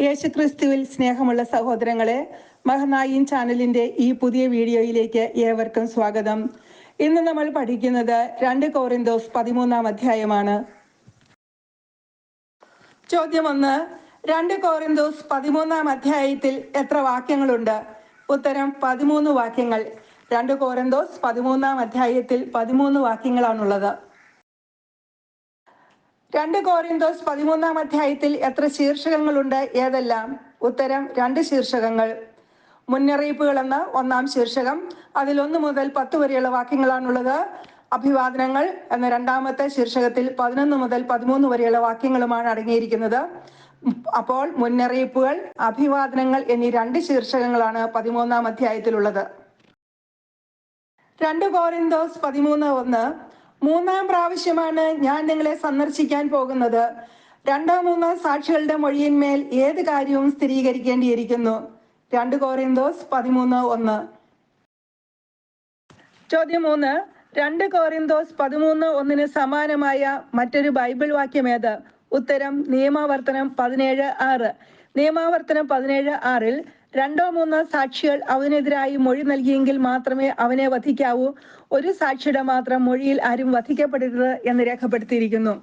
യേശുക്രിസ്തുവിൽ സ്നേഹമുള്ള സഹോദരങ്ങളെ മഹനായിൻ ചാനലിന്റെ ഈ പുതിയ വീഡിയോയിലേക്ക് ഏവർക്കും സ്വാഗതം. ഇന്ന് നമ്മൾ പഠിക്കുന്നത് രണ്ട് കോറിന്തോസ് പതിമൂന്നാം അധ്യായമാണ്. ചോദ്യം ഒന്ന് രണ്ട് കോറിന്തോസ് പതിമൂന്നാം അധ്യായത്തിൽ എത്ര വാക്യങ്ങളുണ്ട്? ഉത്തരം പതിമൂന്ന് വാക്യങ്ങൾ. രണ്ട് കോറിന്തോസ് പതിമൂന്നാം അധ്യായത്തിൽ പതിമൂന്ന് വാക്യങ്ങളാണുള്ളത്. രണ്ട് കോറിന്തോസ് പതിമൂന്നാം അധ്യായത്തിൽ എത്ര ശീർഷകങ്ങളുണ്ട്? ഏതെല്ലാം? ഉത്തരം രണ്ട് ശീർഷകങ്ങൾ. മുന്നറിയിപ്പുകൾ എന്ന ഒന്നാം ശീർഷകം. അതിൽ ഒന്ന് മുതൽ പത്ത് വരെയുള്ള വാക്യങ്ങളാണുള്ളത്. അഭിവാദനങ്ങൾ എന്ന രണ്ടാമത്തെ ശീർഷകത്തിൽ പതിനൊന്ന് മുതൽ പതിമൂന്ന് വരെയുള്ള വാക്യങ്ങളുമാണ് അടങ്ങിയിരിക്കുന്നത്. അപ്പോൾ മുന്നറിയിപ്പുകൾ അഭിവാദനങ്ങൾ എന്നീ രണ്ട് ശീർഷകങ്ങളാണ് പതിമൂന്നാം അധ്യായത്തിലുള്ളത്. രണ്ട് കോറിന്തോസ് പതിമൂന്ന് ഒന്ന് മൂന്നാം പ്രാവശ്യമാണ് ഞാൻ നിങ്ങളെ സന്ദർശിക്കാൻ പോകുന്നത്. രണ്ടോ മൂന്നോ സാക്ഷികളുടെ മൊഴിയിന്മേൽ ഏത് കാര്യവും സ്ഥിരീകരിക്കേണ്ടിയിരിക്കുന്നു? രണ്ട് കോറിന്തോസ് പതിമൂന്ന് ഒന്ന്. ചോദ്യം മൂന്ന്. രണ്ട് കോറിന്തോസ് പതിമൂന്ന് ഒന്നിന് സമാനമായ മറ്റൊരു ബൈബിൾ വാക്യം ഏത്? ഉത്തരം നിയമാവർത്തനം പതിനേഴ് ആറ്. നിയമാവർത്തനം പതിനേഴ് ആറിൽ രണ്ടോ മൂന്നോ സാക്ഷികൾ അവനെതിരായി മൊഴി നൽകിയെങ്കിൽ മാത്രമേ അവനെ വധിക്കാവൂ. ഒരു സാക്ഷിയുടെ മാത്രം മൊഴിയിൽ ആരും വധിക്കപ്പെടരുത് എന്ന് രേഖപ്പെടുത്തിയിരിക്കുന്നു.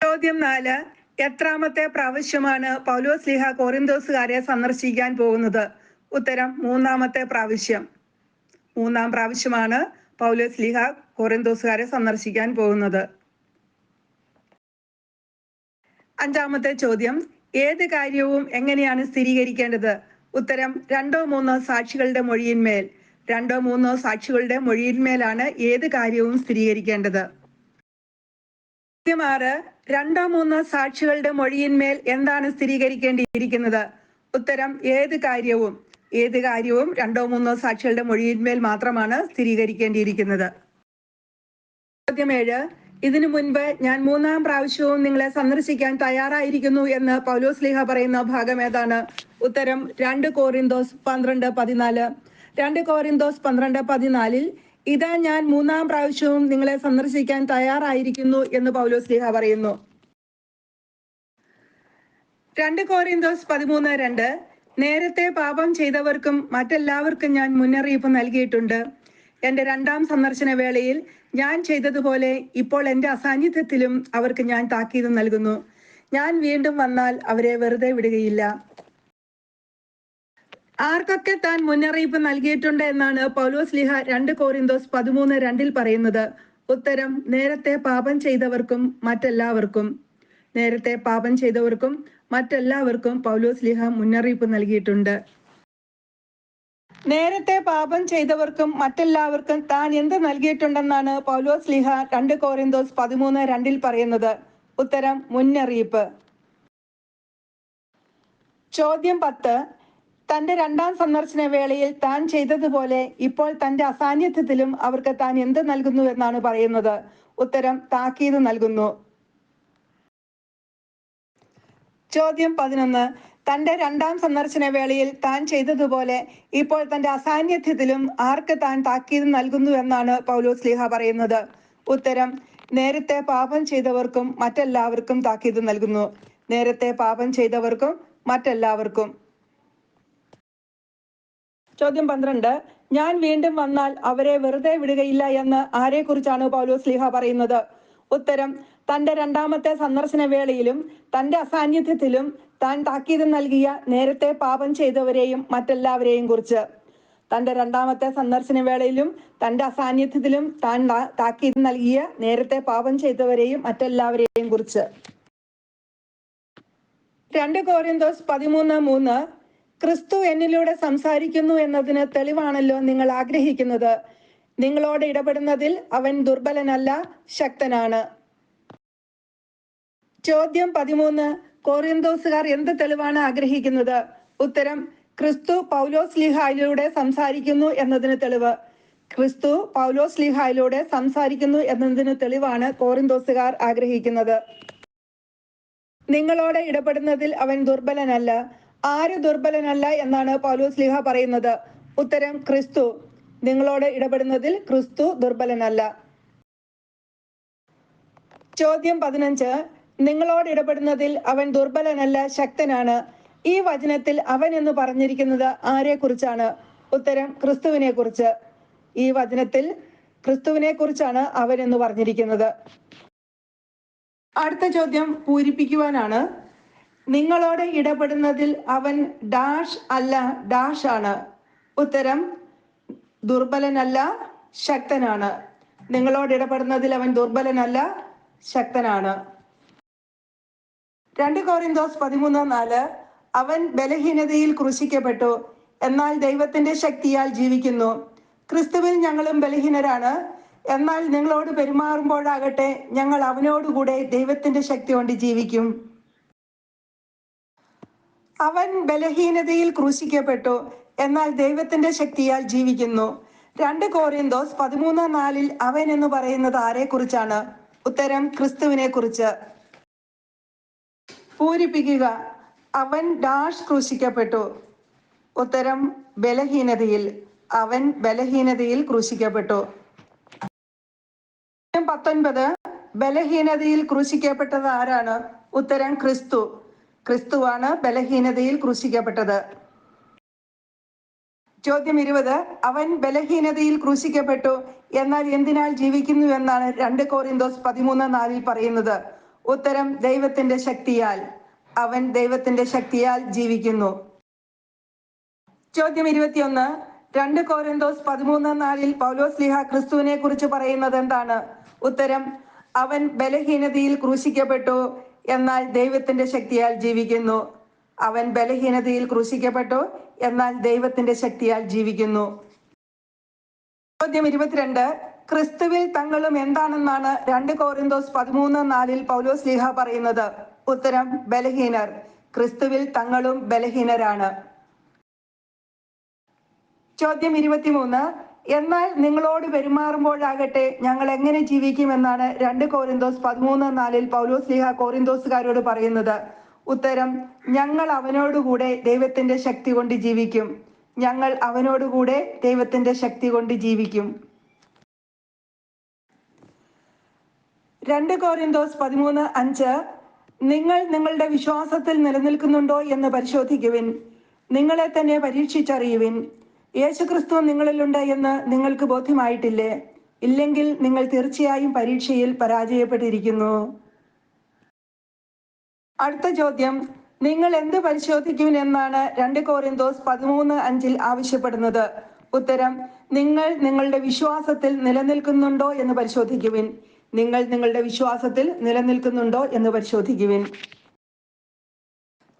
ചോദ്യം നാല്. എത്രാമത്തെ പ്രാവശ്യമാണ് പൗലോസ് ലിഹ കോറിന്തോസുകാരെ സന്ദർശിക്കാൻ പോകുന്നത്? ഉത്തരം മൂന്നാമത്തെ പ്രാവശ്യം. മൂന്നാം പ്രാവശ്യമാണ് പൗലോസ് ലിഹ കോറിന്തോസുകാരെ സന്ദർശിക്കാൻ പോകുന്നത്. അഞ്ചാമത്തെ ചോദ്യം. ഏത് കാര്യവും എങ്ങനെയാണ് സ്ഥിരീകരിക്കേണ്ടത്? ഉത്തരം രണ്ടോ മൂന്നോ സാക്ഷികളുടെ മൊഴിയിന്മേൽ. രണ്ടോ മൂന്നോ സാക്ഷികളുടെ മൊഴിയിന്മേലാണ് ഏത് കാര്യവും സ്ഥിരീകരിക്കേണ്ടത്. ആറ് രണ്ടോ മൂന്നോ സാക്ഷികളുടെ മൊഴിയിന്മേൽ എന്താണ് സ്ഥിരീകരിക്കേണ്ടിയിരിക്കുന്നത്? ഉത്തരം ഏത് കാര്യവും. ഏത് കാര്യവും രണ്ടോ മൂന്നോ സാക്ഷികളുടെ മൊഴിയിന്മേൽ മാത്രമാണ് സ്ഥിരീകരിക്കേണ്ടിയിരിക്കുന്നത്. ചോദ്യം ഏഴ് ഇതിനു മുൻപ് ഞാൻ മൂന്നാം പ്രാവശ്യവും നിങ്ങളെ സന്ദർശിക്കാൻ തയ്യാറായിരിക്കുന്നു എന്ന് പൗലോസ് ലീഹ പറയുന്ന ഭാഗം ഏതാണ്? ഉത്തരം രണ്ട് കോറിന്തോസ് പന്ത്രണ്ട് പതിനാല്. രണ്ട് കോറിന്തോസ് പന്ത്രണ്ട് പതിനാലിൽ ഇതാ ഞാൻ മൂന്നാം പ്രാവശ്യവും നിങ്ങളെ സന്ദർശിക്കാൻ തയ്യാറായിരിക്കുന്നു എന്ന് പൗലോസ് ലീഹ പറയുന്നു. രണ്ട് കോറിന്തോസ് പതിമൂന്ന് രണ്ട്. നേരത്തെ പാപം ചെയ്തവർക്കും മറ്റെല്ലാവർക്കും ഞാൻ മുന്നറിയിപ്പ് നൽകിയിട്ടുണ്ട്. എന്റെ രണ്ടാം സന്ദർശന വേളയിൽ ഞാൻ ചെയ്തതുപോലെ ഇപ്പോൾ എന്റെ അസാന്നിധ്യത്തിലും അവർക്ക് ഞാൻ താക്കീത് നൽകുന്നു. ഞാൻ വീണ്ടും വന്നാൽ അവരെ വെറുതെ വിടുകയില്ല. ആർക്കൊക്കെ താൻ മുന്നറിയിപ്പ് നൽകിയിട്ടുണ്ട് എന്നാണ് പൗലോസ് ലിഹ രണ്ട് കോറിന്തോസ് പതിമൂന്ന് രണ്ടിൽ പറയുന്നത്. ഉത്തരം നേരത്തെ പാപം ചെയ്തവർക്കും മറ്റെല്ലാവർക്കും. നേരത്തെ പാപം ചെയ്തവർക്കും മറ്റെല്ലാവർക്കും പൗലോസ് ലിഹ മുന്നറിയിപ്പ് നൽകിയിട്ടുണ്ട്. നേരത്തെ പാപം ചെയ്തവർക്കും മറ്റെല്ലാവർക്കും താൻ എന്ത് നൽകിയിട്ടുണ്ടെന്നാണ് പൗലോസ് ലിഹ രണ്ട് കോറിന്തോസ് പതിമൂന്ന് രണ്ടിൽ പറയുന്നത്. ഉത്തരം മുന്നറിയിപ്പ്. ചോദ്യം പത്ത്. തന്റെ രണ്ടാം സന്ദർശന വേളയിൽ താൻ ചെയ്തതുപോലെ ഇപ്പോൾ തന്റെ അസാന്നിധ്യത്തിലും അവർക്ക് താൻ എന്ത് നൽകുന്നു എന്നാണ് പറയുന്നത്. ഉത്തരം താക്കീത് നൽകുന്നു. ചോദ്യം പതിനൊന്ന്. തന്റെ രണ്ടാം സന്ദർശന വേളയിൽ താൻ ചെയ്തതുപോലെ ഇപ്പോൾ തന്റെ അസാന്നിധ്യത്തിലും ആർക്ക് താൻ താക്കീത് നൽകുന്നു എന്നാണ് പൗലോസ് ലീഹ പറയുന്നത്. ഉത്തരം നേരത്തെ പാപം ചെയ്തവർക്കും മറ്റെല്ലാവർക്കും താക്കീത് നൽകുന്നു. നേരത്തെ പാപം ചെയ്തവർക്കും മറ്റെല്ലാവർക്കും. ചോദ്യം പന്ത്രണ്ട് ഞാൻ വീണ്ടും വന്നാൽ അവരെ വെറുതെ വിടുകയില്ല എന്ന് ആരെക്കുറിച്ചാണ് പൗലോസ് ലീഹ പറയുന്നത്? ഉത്തരം തന്റെ രണ്ടാമത്തെ സന്ദർശന വേളയിലും തന്റെ അസാന്നിധ്യത്തിലും താൻ താക്കീത് നൽകിയ നേരത്തെ പാപം ചെയ്തവരെയും മറ്റെല്ലാവരെയും കുറിച്ച്. തന്റെ രണ്ടാമത്തെ സന്ദർശന വേളയിലും തന്റെ അസാന്നിധ്യത്തിലും താൻ താക്കീത് നൽകിയ നേരത്തെ പാപം ചെയ്തവരെയും മറ്റെല്ലാവരെയും കുറിച്ച്. രണ്ട് കോരിന്തോസ് പതിമൂന്ന് മൂന്ന് ക്രിസ്തു എന്നിലൂടെ സംസാരിക്കുന്നു എന്നതിന് തെളിവാണല്ലോ നിങ്ങൾ ആഗ്രഹിക്കുന്നത്. നിങ്ങളോട് ഇടപെടുന്നതിൽ അവൻ ദുർബലനല്ല ശക്തനാണ്. ചോദ്യം പതിമൂന്ന് കോറിയന്തോസുകാർ എന്ത് തെളിവാണ് ആഗ്രഹിക്കുന്നത്? ഉത്തരം ക്രിസ്തു പൗലോസ് ലിഹായിലൂടെ സംസാരിക്കുന്നു എന്നതിന് തെളിവ്. ക്രിസ്തു പൗലോസ് ലിഹായിലൂടെ സംസാരിക്കുന്നു എന്നതിന് തെളിവാണ് കോറിന്തോസുകാർ ആഗ്രഹിക്കുന്നത്. നിങ്ങളോട് ഇടപെടുന്നതിൽ അവൻ ദുർബലനല്ല. ആര് ദുർബലനല്ല എന്നാണ് പൗലോസ് ലിഹ പറയുന്നത്. ഉത്തരം ക്രിസ്തു. നിങ്ങളോട് ഇടപെടുന്നതിൽ ക്രിസ്തു ദുർബലനല്ല. ചോദ്യം പതിനഞ്ച് നിങ്ങളോട് ഇടപെടുന്നതിൽ അവൻ ദുർബലനല്ല ശക്തനാണ്. ഈ വചനത്തിൽ അവൻ എന്ന് പറഞ്ഞിരിക്കുന്നത് ആരെ കുറിച്ചാണ് ഉത്തരം ക്രിസ്തുവിനെ കുറിച്ച് ഈ വചനത്തിൽ ക്രിസ്തുവിനെ കുറിച്ചാണ് അവൻ എന്ന് പറഞ്ഞിരിക്കുന്നത്. അടുത്ത ചോദ്യം പൂരിപ്പിക്കുവാനാണ്. നിങ്ങളോട് ഇടപെടുന്നതിൽ അവൻ ഡാഷ് അല്ല ഡാഷ് ആണ് ഉത്തരം ദുർബലനല്ല ശക്തനാണ്. നിങ്ങളോട് ഇടപെടുന്നതിൽ അവൻ ദുർബലനല്ല ശക്തനാണ്. രണ്ട് കോറിന്തോസ് പതിമൂന്ന് നാല് അവൻ ബലഹീനതയിൽ ക്രൂശിക്കപ്പെട്ടു. എന്നാൽ ദൈവത്തിന്റെ ശക്തിയാൽ ജീവിക്കുന്നു. ക്രിസ്തുവിൽ ഞങ്ങളും ബലഹീനരാണ്. എന്നാൽ നിങ്ങളോട് പെരുമാറുമ്പോഴാകട്ടെ ഞങ്ങൾ അവനോടുകൂടെ ദൈവത്തിന്റെ ശക്തി കൊണ്ട് ജീവിക്കും. അവൻ ബലഹീനതയിൽ ക്രൂശിക്കപ്പെട്ടു. എന്നാൽ ദൈവത്തിന്റെ ശക്തിയാൽ ജീവിക്കുന്നു. രണ്ട് കോറിയന്തോസ് പതിമൂന്ന് നാലിൽ അവൻ എന്ന് പറയുന്നത് ആരെ കുറിച്ചാണ് ഉത്തരം ക്രിസ്തുവിനെ കുറിച്ച് പൂരിപ്പിക്കുക. അവൻ ഡാഷ് ക്രൂശിക്കപ്പെട്ടു. ഉത്തരം ബലഹീനതയിൽ. അവൻ ബലഹീനതയിൽ ക്രൂശിക്കപ്പെട്ടു. പത്തൊൻപത് ബലഹീനതയിൽ ക്രൂശിക്കപ്പെട്ടത് ആരാണ്? ഉത്തരം ക്രിസ്തു. ക്രിസ്തുവാണ് ബലഹീനതയിൽ ക്രൂശിക്കപ്പെട്ടത്. ചോദ്യം ഇരുപത് അവൻ ബലഹീനതയിൽ ക്രൂശിക്കപ്പെട്ടു. എന്നാൽ എന്തിനാൽ ജീവിക്കുന്നു എന്നാണ് രണ്ട് കോറിന്തോസ് പതിമൂന്ന് നാലിൽ പറയുന്നത്. ഉത്തരം ദൈവത്തിന്റെ ശക്തിയാൽ. അവൻ ദൈവത്തിന്റെ ശക്തിയാൽ ജീവിക്കുന്നു. ചോദ്യം ഇരുപത്തിയൊന്ന്. രണ്ട് കോരന്തോസ് പതിമൂന്നാം നാളിൽ പൗലോസ് ലിഹ ക്രിസ്തുവിനെ കുറിച്ച് പറയുന്നത് എന്താണ്? ഉത്തരം അവൻ ബലഹീനതയിൽ ക്രൂശിക്കപ്പെട്ടു എന്നാൽ ദൈവത്തിന്റെ ശക്തിയാൽ ജീവിക്കുന്നു. അവൻ ബലഹീനതയിൽ ക്രൂശിക്കപ്പെട്ടു എന്നാൽ ദൈവത്തിന്റെ ശക്തിയാൽ ജീവിക്കുന്നു. ചോദ്യം ഇരുപത്തിരണ്ട്. ക്രിസ്തുവിൽ തങ്ങളും എന്താണെന്നാണ് രണ്ട് കോറിന്തോസ് പതിമൂന്ന് നാലിൽ പൗലോസ് ലീഹ പറയുന്നത്. ഉത്തരം ബലഹീനർ. ക്രിസ്തുവിൽ തങ്ങളും ബലഹീനരാണ്. ചോദ്യം ഇരുപത്തിമൂന്ന്. എന്നാൽ നിങ്ങളോട് പെരുമാറുമ്പോഴാകട്ടെ ഞങ്ങൾ എങ്ങനെ ജീവിക്കുമെന്നാണ് രണ്ട് കോറിന്തോസ് പതിമൂന്ന് നാലിൽ പൗലോസ് ലീഹ കോറിന്തോസുകാരോട് പറയുന്നത്. ഉത്തരം ഞങ്ങൾ അവനോടുകൂടെ ദൈവത്തിന്റെ ശക്തി കൊണ്ട് ജീവിക്കും. ഞങ്ങൾ അവനോടുകൂടെ ദൈവത്തിന്റെ ശക്തി കൊണ്ട് ജീവിക്കും. രണ്ട് കോറിന്തോസ് പതിമൂന്ന് അഞ്ച്. നിങ്ങൾ നിങ്ങളുടെ വിശ്വാസത്തിൽ നിലനിൽക്കുന്നുണ്ടോ എന്ന് പരിശോധിക്കുവിൻ. നിങ്ങളെ തന്നെ പരീക്ഷിച്ചറിയുവിൻ. യേശുക്രിസ്തു നിങ്ങളിലുണ്ട് എന്ന് നിങ്ങൾക്ക് ബോധ്യമായിട്ടില്ലേ? ഇല്ലെങ്കിൽ നിങ്ങൾ തീർച്ചയായും പരീക്ഷയിൽ പരാജയപ്പെട്ടിരിക്കുന്നു. അടുത്ത ചോദ്യം. നിങ്ങൾ എന്ത് പരിശോധിക്കും എന്നാണ് രണ്ട് കോറിന്തോസ് പതിമൂന്ന് അഞ്ചിൽ ആവശ്യപ്പെടുന്നത്. ഉത്തരം നിങ്ങൾ നിങ്ങളുടെ വിശ്വാസത്തിൽ നിലനിൽക്കുന്നുണ്ടോ എന്ന് പരിശോധിക്കുവിൻ. നിങ്ങൾ നിങ്ങളുടെ വിശ്വാസത്തിൽ നിലനിൽക്കുന്നുണ്ടോ എന്ന് പരിശോധിക്കുവിൻ.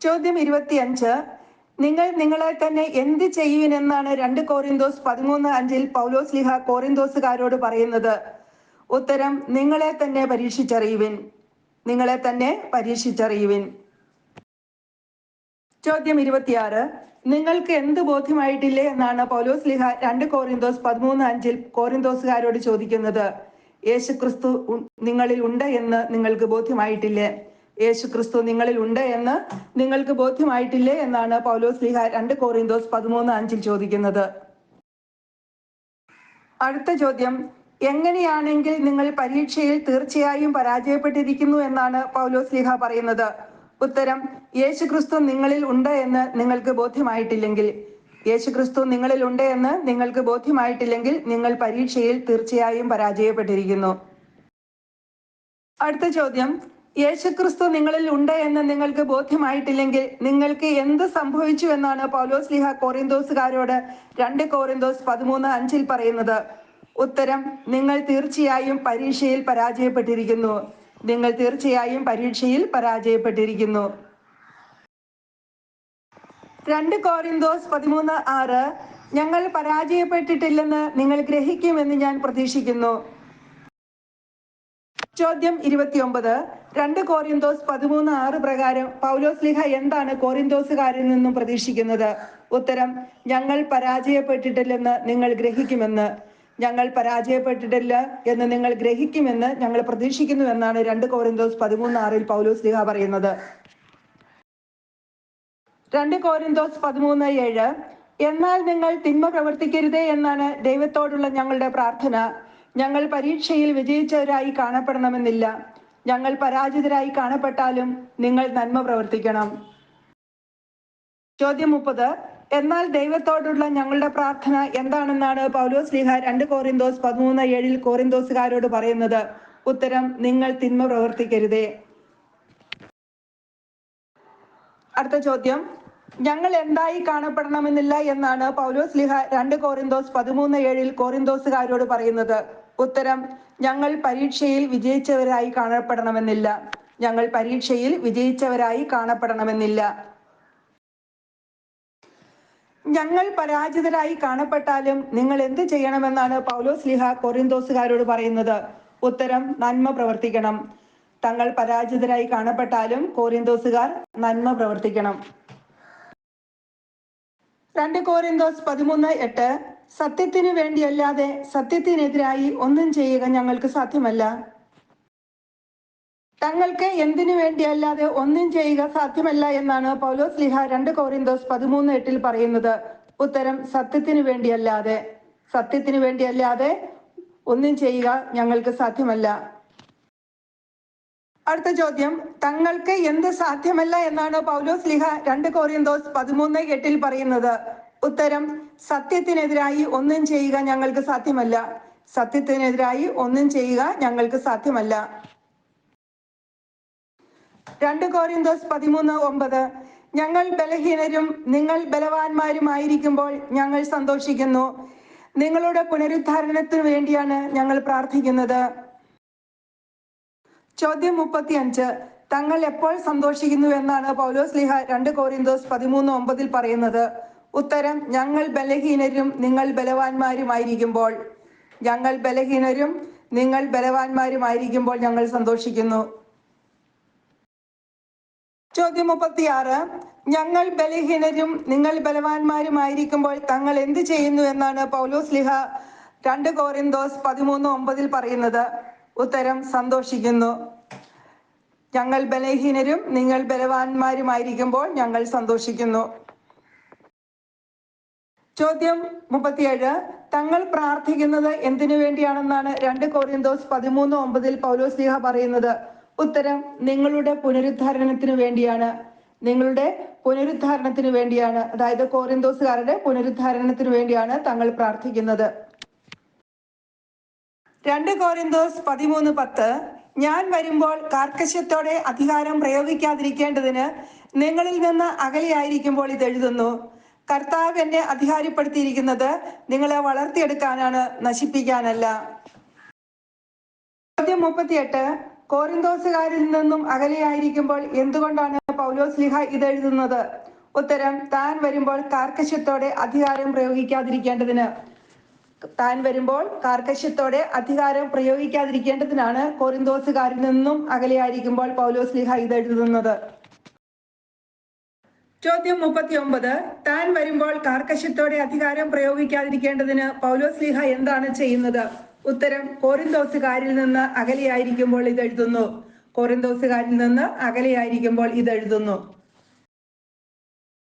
ചോദ്യം ഇരുപത്തിയഞ്ച്. നിങ്ങൾ നിങ്ങളെ തന്നെ എന്ത് ചെയ്യുവിൻ എന്നാണ് രണ്ട് കോറിന്തോസ് പതിമൂന്ന് അഞ്ചിൽ പൗലോസ് ലിഹ കോറിന്തോസുകാരോട് പറയുന്നത്. ഉത്തരം നിങ്ങളെ തന്നെ പരീക്ഷിച്ചറിയുവിൻ. നിങ്ങളെ തന്നെ പരീക്ഷിച്ചറിയുവിൻ. ചോദ്യം ഇരുപത്തിയാറ്. നിങ്ങൾക്ക് എന്ത് ബോധ്യമായിട്ടില്ലേ എന്നാണ് പൗലോസ് ലിഹ രണ്ട് കോറിന്തോസ് പതിമൂന്ന് അഞ്ചിൽ കോറിന്തോസുകാരോട് ചോദിക്കുന്നത്. യേശു ക്രിസ്തു നിങ്ങളിൽ ഉണ്ട് എന്ന് നിങ്ങൾക്ക് ബോധ്യമായിട്ടില്ലേ? യേശു ക്രിസ്തു നിങ്ങളിൽ ഉണ്ട് എന്ന് നിങ്ങൾക്ക് ബോധ്യമായിട്ടില്ലേ എന്നാണ് പൗലോസ് ലീഹ രണ്ട് കോറിന്തോസ് പതിമൂന്ന് അഞ്ചിൽ ചോദിക്കുന്നത്. അടുത്ത ചോദ്യം എങ്ങനെയാണെങ്കിൽ നിങ്ങൾ പരീക്ഷയിൽ തീർച്ചയായും പരാജയപ്പെട്ടിരിക്കുന്നു എന്നാണ് പൗലോസ് ലീഹ പറയുന്നത്. ഉത്തരം യേശുക്രിസ്തു നിങ്ങളിൽ ഉണ്ട് എന്ന് നിങ്ങൾക്ക് ബോധ്യമായിട്ടില്ലെങ്കിൽ. യേശുക്രിസ്തു നിങ്ങളിൽ ഉണ്ട് എന്ന് നിങ്ങൾക്ക് ബോധ്യമായിട്ടില്ലെങ്കിൽ നിങ്ങൾ പരീക്ഷയിൽ തീർച്ചയായും പരാജയപ്പെട്ടിരിക്കുന്നു. അടുത്ത ചോദ്യം. യേശുക്രിസ്തു നിങ്ങളിൽ ഉണ്ട് എന്ന് നിങ്ങൾക്ക് ബോധ്യമായിട്ടില്ലെങ്കിൽ നിങ്ങൾക്ക് എന്ത് സംഭവിച്ചു എന്നാണ് പൗലോസ് ലിഹ കോറിന്തോസുകാരോട് രണ്ട് കോറിന്തോസ് പതിമൂന്ന് അഞ്ചിൽ പറയുന്നത്. ഉത്തരം നിങ്ങൾ തീർച്ചയായും പരീക്ഷയിൽ പരാജയപ്പെട്ടിരിക്കുന്നു. നിങ്ങൾ തീർച്ചയായും പരീക്ഷയിൽ പരാജയപ്പെട്ടിരിക്കുന്നു. രണ്ട് കോരിന്തോസ് പതിമൂന്ന് ആറ് ഞങ്ങൾ പരാജയപ്പെട്ടിട്ടില്ലെന്ന് നിങ്ങൾ ഗ്രഹിക്കുമെന്ന് ഞാൻ പ്രതീക്ഷിക്കുന്നു. ചോദ്യം ഇരുപത്തിയൊമ്പത്. രണ്ട് കോറിന്തോസ് പതിമൂന്ന് ആറ് പ്രകാരം പൗലോസ് ലിഹ എന്താണ് കോറിന്തോസുകാരിൽ നിന്നും പ്രതീക്ഷിക്കുന്നത്? ഉത്തരം ഞങ്ങൾ പരാജയപ്പെട്ടിട്ടില്ലെന്ന് നിങ്ങൾ ഗ്രഹിക്കുമെന്ന്. ഞങ്ങൾ പരാജയപ്പെട്ടിട്ടില്ല എന്ന് നിങ്ങൾ ഗ്രഹിക്കുമെന്ന് ഞങ്ങൾ പ്രതീക്ഷിക്കുന്നു എന്നാണ് രണ്ട് കോറിന്തോസ് പതിമൂന്ന് ആറിൽ പൗലോസ് ലിഹ പറയുന്നത്. രണ്ട് കോരിന്തോസ് പതിമൂന്ന് ഏഴ്. എന്നാൽ നിങ്ങൾ തിന്മ പ്രവർത്തിക്കരുതേ എന്നാണ് ദൈവത്തോടുള്ള ഞങ്ങളുടെ പ്രാർത്ഥന. ഞങ്ങൾ പരീക്ഷയിൽ വിജയിച്ചവരായി കാണപ്പെടണമെന്നില്ല. ഞങ്ങൾ പരാജിതരായി കാണപ്പെട്ടാലും നിങ്ങൾ നന്മ പ്രവർത്തിക്കണം. ചോദ്യം മുപ്പത്. എന്നാൽ ദൈവത്തോടുള്ള ഞങ്ങളുടെ പ്രാർത്ഥന എന്താണെന്നാണ് പൗലോസ് ലീഹ രണ്ട് കോറിന്തോസ് പതിമൂന്ന് ഏഴിൽ കോറിന്തോസുകാരോട് പറയുന്നത്. ഉത്തരം നിങ്ങൾ തിന്മ പ്രവർത്തിക്കരുതേ. അടുത്ത ചോദ്യം. ഞങ്ങൾ എന്തായി കാണപ്പെടണമെന്നില്ല എന്നാണ് പൗലോസ് ലിഹ രണ്ട് കോറിന്തോസ് പതിമൂന്ന് ഏഴിൽ കോറിന്തോസുകാരോട് പറയുന്നത്. ഉത്തരം ഞങ്ങൾ പരീക്ഷയിൽ വിജയിച്ചവരായി കാണപ്പെടണമെന്നില്ല. ഞങ്ങൾ പരീക്ഷയിൽ വിജയിച്ചവരായി കാണപ്പെടണമെന്നില്ല. ഞങ്ങൾ പരാജിതരായി കാണപ്പെട്ടാലും നിങ്ങൾ എന്ത് ചെയ്യണമെന്നാണ് പൗലോസ് ലിഹ കൊറിന്തോസുകാരോട് പറയുന്നത്. ഉത്തരം നന്മ പ്രവർത്തിക്കണം. തങ്ങൾ പരാജിതരായി കാണപ്പെട്ടാലും കോറിന്തോസുകാർ നന്മ പ്രവർത്തിക്കണം. രണ്ട് കോരിന്തോസ് പതിമൂന്ന് എട്ട്. സത്യത്തിനു വേണ്ടിയല്ലാതെ സത്യത്തിനെതിരായി ഒന്നും ചെയ്യുക ഞങ്ങൾക്ക് സാധ്യമല്ല. തങ്ങൾക്ക് എന്തിനു വേണ്ടിയല്ലാതെ ഒന്നും ചെയ്യുക സാധ്യമല്ല എന്നാണ് പൗലോസ് ലിഹ രണ്ട് കോറിന്തോസ് പതിമൂന്ന് എട്ടിൽ പറയുന്നത്. ഉത്തരം സത്യത്തിനു വേണ്ടിയല്ലാതെ. സത്യത്തിനു വേണ്ടിയല്ലാതെ ഒന്നും ചെയ്യുക ഞങ്ങൾക്ക് സാധ്യമല്ല. അടുത്ത ചോദ്യം തങ്ങൾക്ക് എന്ത് സാധ്യമല്ല എന്നാണ് പൗലോസ് ലിഹ രണ്ട് കോറിയന്തോസ് പതിമൂന്ന് എട്ടിൽ പറയുന്നത്. ഉത്തരം സത്യത്തിനെതിരായി ഒന്നും ചെയ്യുക ഞങ്ങൾക്ക് സാധ്യമല്ല. സത്യത്തിനെതിരായി ഒന്നും ചെയ്യുക ഞങ്ങൾക്ക് സാധ്യമല്ല. രണ്ട് കോറിന്തോസ് പതിമൂന്ന് ഒമ്പത് ഞങ്ങൾ ബലഹീനരും നിങ്ങൾ ബലവാന്മാരുമായിരിക്കുമ്പോൾ ഞങ്ങൾ സന്തോഷിക്കുന്നു. നിങ്ങളുടെ പുനരുദ്ധാരണത്തിനു വേണ്ടിയാണ് ഞങ്ങൾ പ്രാർത്ഥിക്കുന്നത്. ചോദ്യം മുപ്പത്തിയഞ്ച്. തങ്ങൾ എപ്പോൾ സന്തോഷിക്കുന്നു എന്നാണ് പൗലോസ് ലിഹ രണ്ട് കോറിന്തോസ് പതിമൂന്ന് ഒമ്പതിൽ പറയുന്നത്. ഉത്തരം ഞങ്ങൾ ബലഹീനരും നിങ്ങൾ ബലവാന്മാരുമായിരിക്കുമ്പോൾ. ഞങ്ങൾ ബലഹീനരും നിങ്ങൾ ബലവാന്മാരുമായിരിക്കുമ്പോൾ ഞങ്ങൾ സന്തോഷിക്കുന്നു. ചോദ്യം മുപ്പത്തിയാറ്. ഞങ്ങൾ ബലഹീനരും നിങ്ങൾ ബലവാന്മാരുമായിരിക്കുമ്പോൾ തങ്ങൾ എന്ത് ചെയ്യുന്നു എന്നാണ് പൗലോസ് ലിഹ രണ്ട് കോറിന്തോസ് പതിമൂന്ന് ഒമ്പതിൽ പറയുന്നത്. ഉത്തരം സന്തോഷിക്കുന്നു. ഞങ്ങൾ ബലഹീനരും നിങ്ങൾ ബലവാന്മാരുമായിരിക്കുമ്പോൾ ഞങ്ങൾ സന്തോഷിക്കുന്നു. ചോദ്യം മുപ്പത്തിയേഴ്. തങ്ങൾ പ്രാർത്ഥിക്കുന്നത് എന്തിനു വേണ്ടിയാണെന്നാണ് രണ്ട് കോറിന്തോസ് പതിമൂന്ന് ഒമ്പതിൽ പൗലോസ് ലീഹ പറയുന്നത്. ഉത്തരം നിങ്ങളുടെ പുനരുദ്ധാരണത്തിനു വേണ്ടിയാണ്. നിങ്ങളുടെ പുനരുദ്ധാരണത്തിനു വേണ്ടിയാണ്. അതായത് കോറിന്തോസുകാരുടെ പുനരുദ്ധാരണത്തിനു വേണ്ടിയാണ് തങ്ങൾ പ്രാർത്ഥിക്കുന്നത്. രണ്ട് കോരിന്തോസ് പതിമൂന്ന് പത്ത്. ഞാൻ വരുമ്പോൾ കാർക്കശ്യത്തോടെ അധികാരം പ്രയോഗിക്കാതിരിക്കേണ്ടതിന് നിങ്ങളിൽ നിന്ന് അകലെയായിരിക്കുമ്പോൾ ഇത് എഴുതുന്നു. കർത്താവ് എന്നെ അധികാരപ്പെടുത്തിയിരിക്കുന്നത് നിങ്ങളെ വളർത്തിയെടുക്കാനാണ് നശിപ്പിക്കാനല്ല. ചോദ്യം മുപ്പത്തിയെട്ട്. കോറിന്തോസുകാരിൽ നിന്നും അകലെയായിരിക്കുമ്പോൾ എന്തുകൊണ്ടാണ് പൗലോസ് ലിഹ ഇത് എഴുതുന്നത്? ഉത്തരം താൻ വരുമ്പോൾ കാർക്കശ്യത്തോടെ അധികാരം പ്രയോഗിക്കാതിരിക്കേണ്ടതിന്. താൻ വരുമ്പോൾ കാർക്കശ്യത്തോടെ അധികാരം പ്രയോഗിക്കാതിരിക്കേണ്ടതിനാണ് കോറിന്തോസുകാരിൽ നിന്നും അകലെയായിരിക്കുമ്പോൾ പൗലോസ് ലിഹ ഇത് എഴുതുന്നത്. ചോദ്യം മുപ്പത്തി ഒമ്പത് താൻ വരുമ്പോൾ കാർക്കശ്യത്തോടെ അധികാരം പ്രയോഗിക്കാതിരിക്കേണ്ടതിന് പൗലോസ് ലിഹ എന്താണ് ചെയ്യുന്നത്? ഉത്തരം കോറിന്തോസുകാരിൽ നിന്ന് അകലെയായിരിക്കുമ്പോൾ ഇത് എഴുതുന്നു. കോറിന്തോസുകാരിൽ നിന്ന് അകലെയായിരിക്കുമ്പോൾ ഇത് എഴുതുന്നു.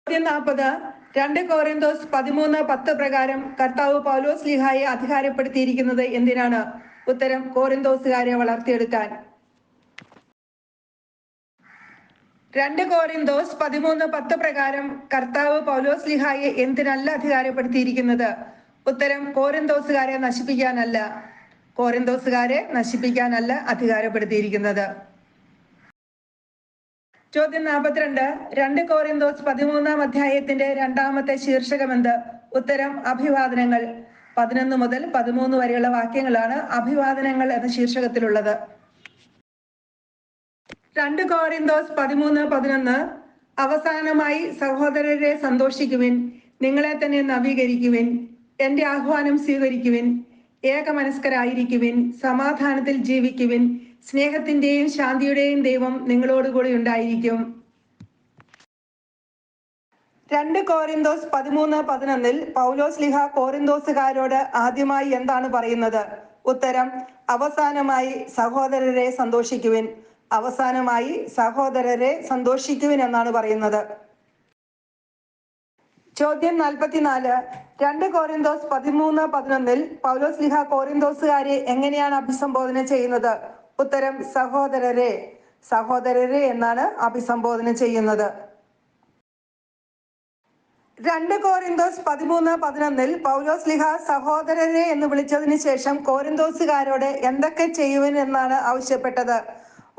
ചോദ്യം നാൽപ്പത്. രണ്ട് കോറിന്തോസ് പതിമൂന്ന് പത്ത് പ്രകാരം കർത്താവ് പൗലോസ് ലിഹായെ അധികാരപ്പെടുത്തിയിരിക്കുന്നത് എന്തിനാണ്? ഉത്തരം കോറിന്തോസുകാരെ വളർത്തിയെടുക്കാൻ. രണ്ട് കോറിന്തോസ് പതിമൂന്ന് പത്ത് പ്രകാരം കർത്താവ് പൗലോസ് ലിഹായെ എന്തിനല്ല അധികാരപ്പെടുത്തിയിരിക്കുന്നത്? ഉത്തരം കോറിന്തോസുകാരെ നശിപ്പിക്കാനല്ല. കോറിന്തോസുകാരെ നശിപ്പിക്കാനല്ല അധികാരപ്പെടുത്തിയിരിക്കുന്നത്. ചോദ്യം നാൽപ്പത്തിരണ്ട് രണ്ട് കോറിന്തോസ് പതിമൂന്നാം അധ്യായത്തിന്റെ രണ്ടാമത്തെ ശീർഷകമെന്ത്? ഉത്തരം അഭിവാദനങ്ങൾ. പതിനൊന്ന് മുതൽ പതിമൂന്ന് വരെയുള്ള വാക്യങ്ങളാണ് അഭിവാദനങ്ങൾ എന്ന ശീർഷകത്തിലുള്ളത്. രണ്ട് കോറിന്തോസ് പതിമൂന്ന് പതിനൊന്ന്. അവസാനമായി സഹോദരരെ സന്തോഷിക്കുവിൻ നിങ്ങളെ തന്നെ നവീകരിക്കുവിൻ എന്റെ ആഹ്വാനം സ്വീകരിക്കുവിൻ ഏകമനസ്കരായിരിക്കുവിൻ സമാധാനത്തിൽ ജീവിക്കുവിൻ സ്നേഹത്തിന്റെയും ശാന്തിയുടെയും ദൈവം നിങ്ങളോടുകൂടി ഉണ്ടായിരിക്കും. രണ്ട് കോറിന്തോസ് പതിമൂന്ന് പതിനൊന്നിൽ പൗലോസ് ലിഹ കോറിന്തോസുകാരോട് ആദ്യമായി എന്താണ് പറയുന്നത്? ഉത്തരം അവസാനമായി സഹോദരരെ സന്തോഷിക്കുവിൻ. അവസാനമായി സഹോദരരെ സന്തോഷിക്കുവിൻ എന്നാണ് പറയുന്നത്. ചോദ്യം നാൽപ്പത്തിനാല് രണ്ട് കോറിന്തോസ് പതിമൂന്ന് പതിനൊന്നിൽ പൗലോസ് ലിഹ കോറിന്തോസുകാരെ എങ്ങനെയാണ് അഭിസംബോധന ചെയ്യുന്നത്? ഉത്തരം സഹോദരരെ സഹോദരരെ എന്നാണ് അഭിസംബോധന ചെയ്യുന്നത്. രണ്ട് കോരിന്തോസ് പതിമൂന്ന് പതിനൊന്നിൽ പൗലോസ് ലിഹ സഹോദരരെ എന്ന് വിളിച്ചതിന് ശേഷം കോരിന്തോസുകാരോട് എന്തൊക്കെ ചെയ്യുവിൻ എന്നാണ് ആവശ്യപ്പെട്ടത്?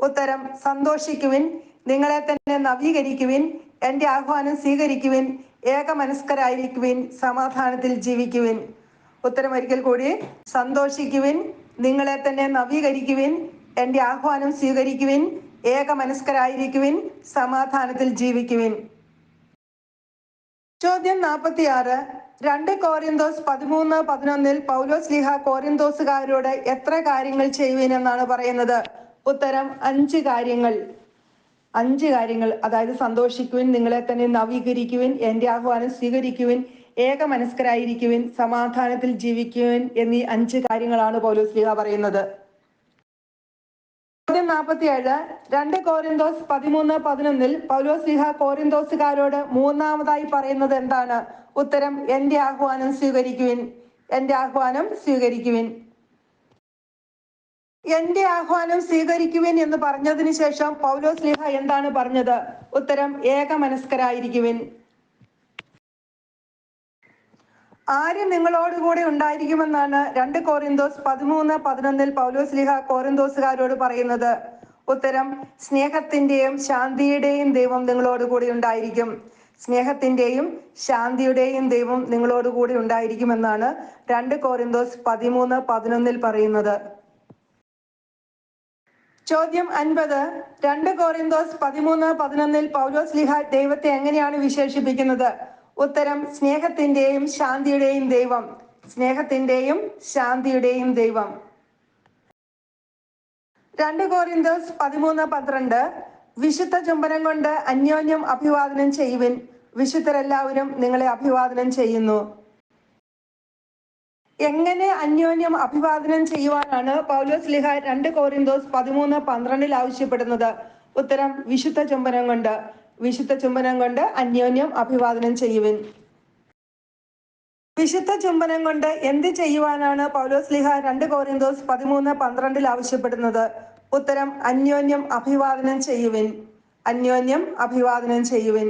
ഉത്തരം സന്തോഷിക്കുവിൻ നിങ്ങളെ തന്നെ നവീകരിക്കുവിൻ എന്റെ ആഹ്വാനം സ്വീകരിക്കുവിൻ ഏകമനസ്കരായിരിക്കുവിൻ സമാധാനത്തിൽ ജീവിക്കുവിൻ. ഉത്തരം ഒരിക്കൽ കൂടി സന്തോഷിക്കുവിൻ നിങ്ങളെ തന്നെ നവീകരിക്കുവിൻ എന്റെ ആഹ്വാനം സ്വീകരിക്കുവിൻ ഏകമനസ്കരായിരിക്കുവിൻ സമാധാനത്തിൽ ജീവിക്കുവിൻ. ചോദ്യം നാൽപ്പത്തിയാറ് രണ്ട് കോരിന്തോസ് പതിമൂന്ന് പതിനൊന്നിൽ പൗലോസ് ലിഹ കോരിന്തോസുകാരോട് എത്ര കാര്യങ്ങൾ ചെയ്യുവിൻ എന്നാണ് പറയുന്നത്? ഉത്തരം അഞ്ച് കാര്യങ്ങൾ. അഞ്ച് കാര്യങ്ങൾ. അതായത് സന്തോഷിക്കുവിൻ നിങ്ങളെ തന്നെ നവീകരിക്കുവിൻ എന്റെ ആഹ്വാനം സ്വീകരിക്കുവിൻ ഏകമനസ്കരായിരിക്കുവിൻ സമാധാനത്തിൽ ജീവിക്കുവിൻ എന്നീ അഞ്ച് കാര്യങ്ങളാണ് പൗലോസ് ലിഹ പറയുന്നത്. ചോദ്യം നാൽപ്പത്തിയേഴ് രണ്ട് കോരിന്തോസ് പതിമൂന്ന് പതിനൊന്നിൽ പൗലോസ് ലിഹ കോരിന്തോസുകാരോട് മൂന്നാമതായി പറയുന്നത് എന്താണ്? ഉത്തരം എന്റെ ആഹ്വാനം സ്വീകരിക്കുവിൻ എന്റെ ആഹ്വാനം സ്വീകരിക്കുവിൻ. എന്റെ ആഹ്വാനം സ്വീകരിക്കുവിൻ എന്ന് പറഞ്ഞതിന് ശേഷം പൗലോസ് ലിഹ എന്താണ് പറഞ്ഞത്? ഉത്തരം ഏകമനസ്കരായിരിക്കുവിൻ. ആര് നിങ്ങളോടുകൂടെ ഉണ്ടായിരിക്കുമെന്നാണ് രണ്ട് കോറിന്തോസ് പതിമൂന്ന് പതിനൊന്നിൽ പൗലോസ് ലിഹ കോറിന്തോസുകാരോട് പറയുന്നത്. ഉത്തരം സ്നേഹത്തിന്റെയും ശാന്തിയുടെയും ദൈവം നിങ്ങളോടുകൂടി ഉണ്ടായിരിക്കും. സ്നേഹത്തിന്റെയും ശാന്തിയുടെയും ദൈവം നിങ്ങളോടുകൂടി ഉണ്ടായിരിക്കുമെന്നാണ് രണ്ട് കോറിന്തോസ് പതിമൂന്ന് പതിനൊന്നിൽ പറയുന്നത്. ചോദ്യം അൻപത് രണ്ട് കോറിന്തോസ് പതിമൂന്ന് പതിനൊന്നിൽ പൗലോസ് ലിഹ ദൈവത്തെ എങ്ങനെയാണ് വിശേഷിപ്പിക്കുന്നത്? ഉത്തരം സ്നേഹത്തിന്റെയും ശാന്തിയുടെയും ദൈവം. സ്നേഹത്തിന്റെയും ശാന്തിയുടെയും ദൈവം. രണ്ട് കോറിന്തോസ് പതിമൂന്ന് പന്ത്രണ്ട്. വിശുദ്ധ ചുംബനം കൊണ്ട് അന്യോന്യം അഭിവാദനം ചെയ്യുവിൻ. വിശുദ്ധരെല്ലാവരും നിങ്ങളെ അഭിവാദനം ചെയ്യുന്നു. എങ്ങനെ അന്യോന്യം അഭിവാദനം ചെയ്യുവാനാണ് പൗലോസ് ലിഹ രണ്ട് കോറിന്തോസ് പതിമൂന്ന് പന്ത്രണ്ടിൽ ആവശ്യപ്പെടുന്നത്? ഉത്തരം വിശുദ്ധ ചുംബനം കൊണ്ട്. വിശുദ്ധ ചുംബനം കൊണ്ട് അന്യോന്യം അഭിവാദനം ചെയ്യുവിൻ. വിശുദ്ധ ചുംബനം കൊണ്ട് എന്ത് ചെയ്യുവാനാണ് പൗലോസ് ലിഹ രണ്ട് കോറിന്തോസ് പതിമൂന്ന് പന്ത്രണ്ടിൽ ആവശ്യപ്പെടുന്നത്? ഉത്തരം അന്യോന്യം അഭിവാദനം ചെയ്യുവിൻ. അന്യോന്യം അഭിവാദനം ചെയ്യുവിൻ.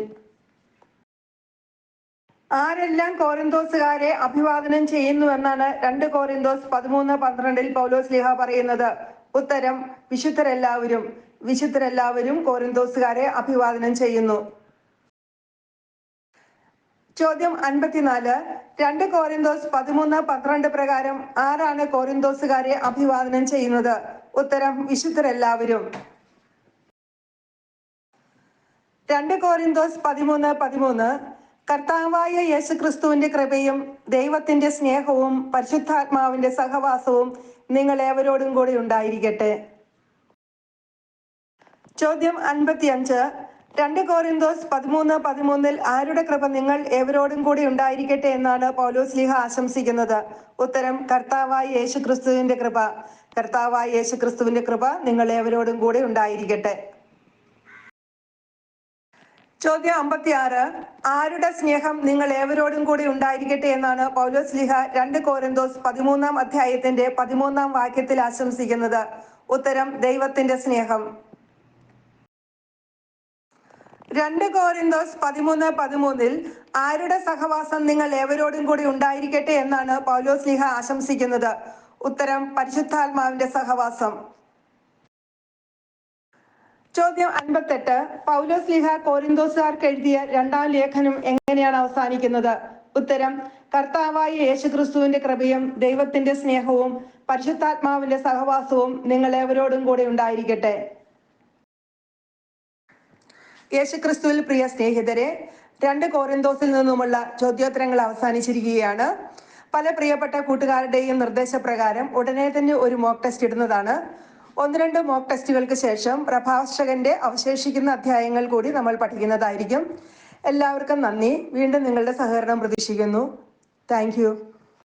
ആരെല്ലാം കോറിന്തോസുകാരെ അഭിവാദനം ചെയ്യുന്നുവെന്നാണ് രണ്ട് കോറിന്തോസ് പതിമൂന്ന് പന്ത്രണ്ടിൽ പൗലോസ് ലിഹ പറയുന്നത്? ഉത്തരം വിശുദ്ധരെല്ലാവരും. വിശുദ്ധരെല്ലാവരും കോറിന്തോസുകാരെ അഭിവാദനം ചെയ്യുന്നു. ചോദ്യം അൻപത്തിനാല്. രണ്ട് കോറിന്തോസ് പതിമൂന്ന് പന്ത്രണ്ട് പ്രകാരം ആരാണ് കോറിന്തോസുകാരെ അഭിവാദനം ചെയ്യുന്നത്? ഉത്തരം വിശുദ്ധരെല്ലാവരും. രണ്ട് കോറിന്തോസ് പതിമൂന്ന് പതിമൂന്ന്. കർത്താവായ യേശു ക്രിസ്തുവിന്റെ കൃപയും ദൈവത്തിന്റെ സ്നേഹവും പരിശുദ്ധാത്മാവിന്റെ സഹവാസവും നിങ്ങൾ ഏവരോടും കൂടി ഉണ്ടായിരിക്കട്ടെ. ചോദ്യം അൻപത്തിയഞ്ച്. രണ്ട് കോറിന്തോസ് പതിമൂന്ന് പതിമൂന്നിൽ ആരുടെ കൃപ നിങ്ങൾ ഏവരോടും കൂടി ഉണ്ടായിരിക്കട്ടെ എന്നാണ് പൗലോസ് ലീഹ ആശംസിക്കുന്നത്. ഉത്തരം കർത്താവായ യേശു ക്രിസ്തുവിന്റെ കൃപ. കർത്താവായ യേശു ക്രിസ്തുവിന്റെ കൃപ നിങ്ങൾ ഏവരോടും കൂടി ഉണ്ടായിരിക്കട്ടെ. ചോദ്യം അമ്പത്തിയാറ്. ആരുടെ സ്നേഹം നിങ്ങൾ ഏവരോടും കൂടി ഉണ്ടായിരിക്കട്ടെ എന്നാണ് പൗലോസ് ലിഹ രണ്ട് കോരന്തോസ് പതിമൂന്നാം അധ്യായത്തിന്റെ പതിമൂന്നാം വാക്യത്തിൽ ആശംസിക്കുന്നത്. ഉത്തരം ദൈവത്തിന്റെ സ്നേഹം. രണ്ട് കോരിന്തോസ് പതിമൂന്ന് പതിമൂന്നിൽ ആരുടെ സഹവാസം നിങ്ങൾ ഏവരോടും കൂടി ഉണ്ടായിരിക്കട്ടെ എന്നാണ് പൗലോസ് ലിഹ ആശംസിക്കുന്നത്. ഉത്തരം പരിശുദ്ധാത്മാവിന്റെ സഹവാസം. ചോദ്യം അൻപത്തെട്ട്. പൗലോസ് ലിഹ കോരിന്തോസുകാർക്ക് എഴുതിയ രണ്ടാം ലേഖനം എങ്ങനെയാണ് അവസാനിക്കുന്നത്? ഉത്തരം കർത്താവായ യേശുക്രിസ്തുവിന്റെ കൃപയും ദൈവത്തിന്റെ സ്നേഹവും പരിശുദ്ധാത്മാവിന്റെ സഹവാസവും നിങ്ങൾ ഏവരോടും കൂടെ ഉണ്ടായിരിക്കട്ടെ. യേശുക്രിസ്തുവിൽ പ്രിയ സ്നേഹിതരെ രണ്ട് കോറിന്തോസിൽ നിന്നുമുള്ള ചോദ്യോത്തരങ്ങൾ അവസാനിച്ചിരിക്കുകയാണ്. പല പ്രിയപ്പെട്ട കൂട്ടുകാരുടെയും നിർദ്ദേശപ്രകാരം ഉടനെ തന്നെ ഒരു മോക്ക് ടെസ്റ്റ് ഇടുന്നതാണ്. ഒന്ന് രണ്ട് മോക്ക് ടെസ്റ്റുകൾക്ക് ശേഷം പ്രഭാഷകന്റെ അവശേഷിക്കുന്ന അധ്യായങ്ങൾ കൂടി നമ്മൾ പഠിക്കുന്നതായിരിക്കും. എല്ലാവർക്കും നന്ദി. വീണ്ടും നിങ്ങളുടെ സഹകരണം പ്രതീക്ഷിക്കുന്നു. താങ്ക്